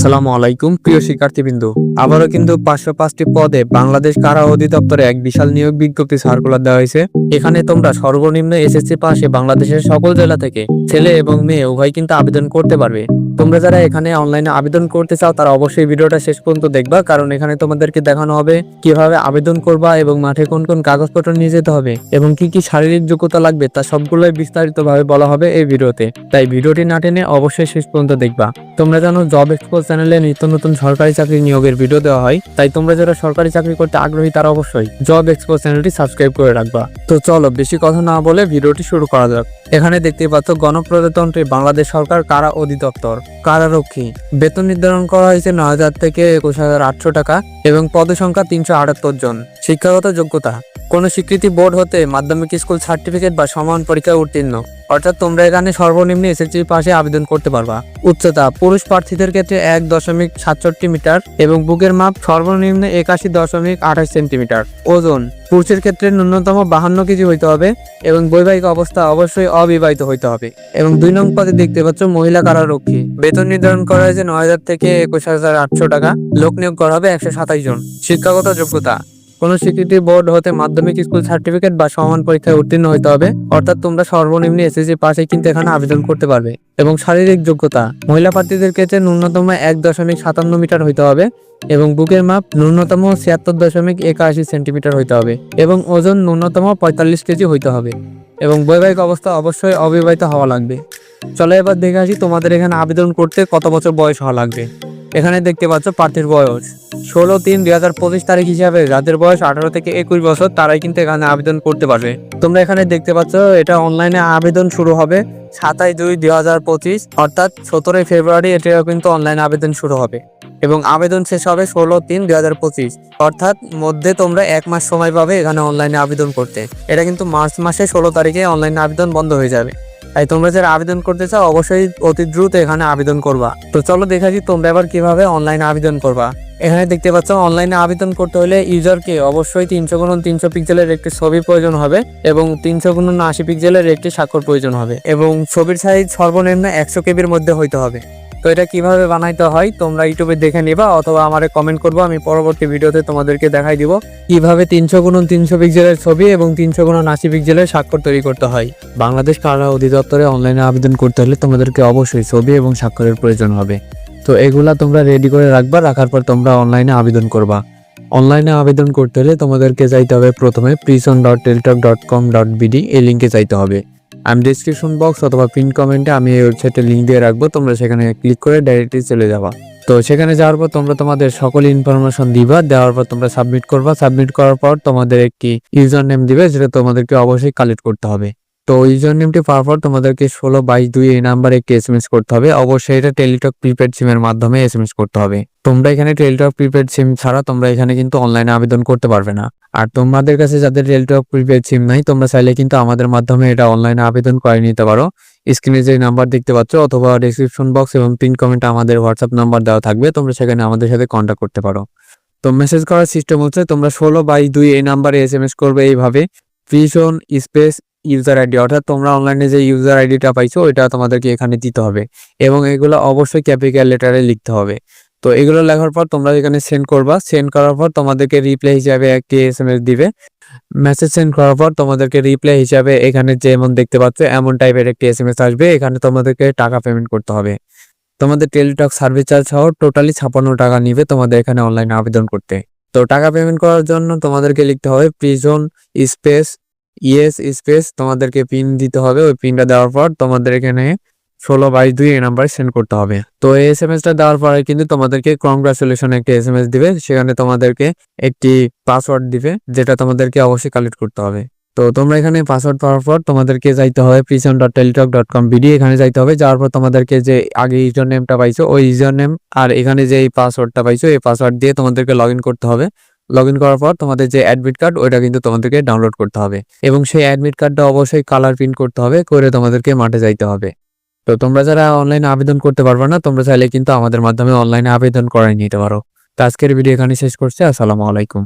আসসালামু আলাইকুম প্রিয় শিক্ষার্থীবৃন্দ। আবারও কিন্তু পাঁচশো পাঁচটি পদে বাংলাদেশ কারা অধিদপ্তরে এক বিশাল নিয়োগ বিজ্ঞপ্তি সার্কুলার দেওয়া হয়েছে। এখানে তোমরা সর্বনিম্ন এসএসসি পাশে বাংলাদেশের সকল জেলা থেকে ছেলে এবং মেয়ে উভয় কিন্তু আবেদন করতে পারবে। তোমরা যারা এখানে অনলাইনে আবেদন করতে চাও, তারা অবশ্যই ভিডিওটা শেষ পর্যন্ত দেখবা, কারণ এখানে তোমাদেরকে দেখানো হবে কীভাবে আবেদন করবা এবং মাঠে কোন কোন কাগজপত্র নিয়ে যেতে হবে এবং কি কি শারীরিক যোগ্যতা লাগবে তা সবগুলোই বিস্তারিতভাবে বলা হবে এই ভিডিওতে। তাই ভিডিওটি না টেনে অবশ্যই শেষ পর্যন্ত দেখবা। তোমরা জানো জব এক্সপোজ চ্যানেলে নিত্য নতুন সরকারি চাকরি নিয়োগের ভিডিও দেওয়া হয়, তাই তোমরা যারা সরকারি চাকরি করতে আগ্রহী, তারা অবশ্যই জব এক্সপোজ চ্যানেলটি সাবস্ক্রাইব করে রাখবা। তো চলো, বেশি কথা না বলে ভিডিওটি শুরু করা যাক। এখানে দেখতে পাচ্ছ, গণপ্রজাতন্ত্রী বাংলাদেশ সরকার কারা অধিদপ্তর? কারারক্ষী। বেতন নির্ধারণ করা হয়েছে নয় হাজার থেকে একুশ হাজার আটশো টাকা। এবং পদসংখ্যা তিনশো আটাত্তর জন। শিক্ষাগত যোগ্যতা। কোনো স্বীকৃতি বোর্ড হতে মাধ্যমিক স্কুল সার্টিফিকেট বা সমান পরীক্ষায় উত্তীর্ণ। অর্থাৎ তোমরা এখানে সর্বনিম্ন এসএসসি পাশে আবেদন করতে পারবা। উচ্চতা, পুরুষ প্রার্থীদের ক্ষেত্রে এক দশমিক সাতষট্টি মিটার এবং বুকের মাপ সর্বনিম্ন একাশি দশমিক আঠাশ সেন্টিমিটার। ওজন, পুরুষের ক্ষেত্রে ন্যূনতম বাহান্ন কেজি হইতে হবে এবং বৈবাহিক অবস্থা অবশ্যই অবিবাহিত হইতে হবে। এবং দুই নং পদে দেখতে পাচ্ছ মহিলা কারারক্ষী। বেতন নির্ধারণ করা হয়েছে নয় হাজার থেকে একুশ হাজার আটশো টাকা। লোক নিয়োগ করা হবে একশো সাত সাতাশ জন। শিক্ষাগত যোগ্যতা। কোনো স্বীকৃতি বোর্ড হতে মাধ্যমিক স্কুল সার্টিফিকেট বা সমান পরীক্ষায় উত্তীর্ণ হতে হবে, অর্থাৎ তোমরা সর্বনিম্ন এসএসসি পাশে কিন্তু এখানে আবেদন করতে পারবে। এবং শারীরিক যোগ্যতা। মহিলা প্রার্থীদের ক্ষেত্রে ন্যূনতম এক দশমিক সাতান্ন মিটার হইতে হবে এবং বুকের মাপ ন্যূনতম ছিয়াত্তর দশমিক একাশি সেন্টিমিটার হইতে হবে এবং ওজন ন্যূনতম পঁয়তাল্লিশ কেজি হইতে হবে এবং বৈবাহিক অবস্থা অবশ্যই অবিবাহিত হওয়া লাগবে। চলো এবার দেখে আসি তোমাদের এখানে আবেদন করতে কত বছর বয়স হওয়া লাগবে। এখানে দেখতে পাচ্ছ প্রার্থীর বয়স। ষোলো তিন দুই হাজার পঁচিশ তারিখ হিসাবে যাদের বয়স আঠারো থেকে একুশ বছর, তারাই কিন্তু এখানে আবেদন করতে পারবে। তোমরা এখানে দেখতে পাচ্ছ, এটা অনলাইনে আবেদন শুরু হবে সাতাশ দুই দুই হাজার পঁচিশ, অর্থাৎ সতেরোই ফেব্রুয়ারি এটাও কিন্তু অনলাইন আবেদন শুরু হবে। এবং আবেদন শেষ হবে ষোলো তিন দুই হাজার পঁচিশ, অর্থাৎ মধ্যে তোমরা এক মাস সময় পাবে এখানে অনলাইনে আবেদন করতে। এটা কিন্তু মার্চ মাসে ষোলো তারিখে অনলাইনে আবেদন বন্ধ হয়ে যাবে। তাই তোমরা যারা আবেদন করতে চাও, অবশ্যই অতি দ্রুত এখানে আবেদন করবা। তো চলো দেখা যাক তোমরা এবার কীভাবে অনলাইনে আবেদন করবা। এখানে দেখতে পাচ্ছ অনলাইনে আবেদন করতে হলে ইউজারকে অবশ্যই তিনশো গুণন তিনশো পিক্সেলের একটি ছবি প্রয়োজন হবে এবং তিনশো গুণন আশি পিক্সেলের একটি স্বাক্ষর প্রয়োজন হবে এবং ছবির সাইজ সর্বনিম্ন একশো কেবির মধ্যে হইতে হবে। তো এটা কীভাবে বানাইতে হয় তোমরা ইউটিউবে দেখে নিবা অথবা আমারে কমেন্ট করব, আমি পরবর্তী ভিডিওতে তোমাদেরকে দেখাই দিব কীভাবে তিনশো গুণন তিনশো পিক্সেলের ছবি এবং তিনশো গুণন আশি পিক্সেলের স্বাক্ষর তৈরি করতে হয়। বাংলাদেশ কারা অধিদপ্তরে অনলাইনে আবেদন করতে হলে তোমাদেরকে অবশ্যই ছবি এবং স্বাক্ষরের প্রয়োজন হবে। তো এগুলা তোমরা রেডি করে রাখবা, রাখার পর তোমরা অনলাইনে আবেদন করবা। অনলাইনে আবেদন করতে হলে তোমাদেরকে যাইতে হবে প্রথমে prison dot Teletalk dot com dot BD এই লিঙ্কে যাইতে হবে। আমি ডিসক্রিপশন বক্স অথবা পিন কমেন্টে আমি এই ওয়েবসাইটের লিঙ্ক দিয়ে রাখব, তোমরা সেখানে ক্লিক করে ডাইরেক্টলি চলে যাবা। তো সেখানে যাওয়ার পর তোমরা তোমাদের সকল ইনফরমেশন দিবা, দেওয়ার পর তোমরা সাবমিট করবা। সাবমিট করার পর তোমাদের একটি ইউজার নেম দিবে, যেটা তোমাদেরকে অবশ্যই কালেক্ট করতে হবে। তো ইউজার নেমটি পাওয়ার পর তোমাদেরকে ষোলো বাইশ দুই এই নাম্বারে একটি এস করতে হবে। অবশ্যই এটা টেলিটক প্রিপেড সিমের মাধ্যমে এস করতে হবে। তোমরা এখানে টেলিটক প্রিপেড সিম ছাড়া তোমরা এখানে কিন্তু অনলাইনে আবেদন করতে পারবে না। আর তোমাদের কাছে যাদের টেলিটক প্রিপেড সিম নাই, তোমরা চাইলে কিন্তু আমাদের মাধ্যমে এটা অনলাইনে আবেদন করে নিতে পারো। স্ক্রিনে যে নাম্বার দেখতে পাচ্ছ, অথবা ডিসক্রিপশন বক্স এবং পিন কমেন্টে আমাদের হোয়াটসঅ্যাপ নাম্বার দেওয়া থাকবে, তোমরা সেখানে আমাদের সাথে কন্ট্যাক্ট করতে পারো। তো মেসেজ করার সিস্টেম হচ্ছে, তোমরা ষোলো বাই দুই এই নাম্বারে এস এম এস করবে এইভাবে। ফ্রিশন স্পেস ইউজার আইডি অর্থাৎ তোমরা অনলাইনে যে ইউজার আইডিটা পাইছো, ওইটা তোমাদেরকে এখানে দিতে হবে। এবং এগুলো অবশ্যই ক্যাপিটাল লেটারে লিখতে হবে। তো এগুলো লেখার পর তোমরা এখানে সেন্ড করবা। সেন্ড করার পর তোমাদেরকে রিপ্লাই হিসাবে একটি এস এম এস দিবে। মেসেজ সেন্ড করার পর তোমাদেরকে রিপ্লাই হিসাবে এখানে যেমন দেখতে পাচ্ছ, এমন টাইপের একটি এস এম এস আসবে। এখানে তোমাদেরকে টাকা পেমেন্ট করতে হবে। তোমাদের টেলিটক সার্ভিস চার্জ সহ টোটালি ছাপান্ন টাকা নিবে তোমাদের এখানে অনলাইনে আবেদন করতে। তো টাকা পেমেন্ট করার জন্য তোমাদেরকে লিখতে হবে প্রিজন স্পেস ইয়েস স্পেস তোমাদেরকে পিন দিতে হবে। ওই পিনটা দেওয়ার পর তোমাদের এখানে ষোলো বাইশ দুই এই নাম্বারে সেন্ড করতে হবে। তো এই এস এম এসটা দেওয়ার পরে কিন্তু তোমাদেরকে কংগ্রাচুলেশন একটি এস এম এস দিবে, সেখানে তোমাদেরকে একটি পাসওয়ার্ড দিবে, যেটা তোমাদেরকে অবশ্যই কালেক্ট করতে হবে। তো তোমরা এখানে পাসওয়ার্ড পাওয়ার পর তোমাদেরকে যাইতে হবে prison dot Teletalk dot com BD এখানে যাইতে হবে, যাওয়ার পর তোমাদেরকে যে আগে ইউজার নেমটা পাইছো, ওই ইউজার নেম আর এখানে যে এই পাসওয়ার্ডটা পাইছো, এই পাসওয়ার্ড দিয়ে তোমাদেরকে লগ করতে হবে। লগ ইন করার পর তোমাদের যে অ্যাডমিট কার্ড ওইটা কিন্তু তোমাদেরকে ডাউনলোড করতে হবে। এবং সেই অ্যাডমিট কার্ডটা অবশ্যই কালার প্রিন্ট করতে হবে, করে তোমাদেরকে মাঠে যাইতে হবে। তো তোমরা যারা অনলাইনে আবেদন করতে পারবে না, তোমরা চাইলে কিন্তু আমাদের মাধ্যমে অনলাইনে আবেদন করাই নিতে পারো। তো আজকের ভিডিও এখানে শেষ করছি, আসসালামু আলাইকুম।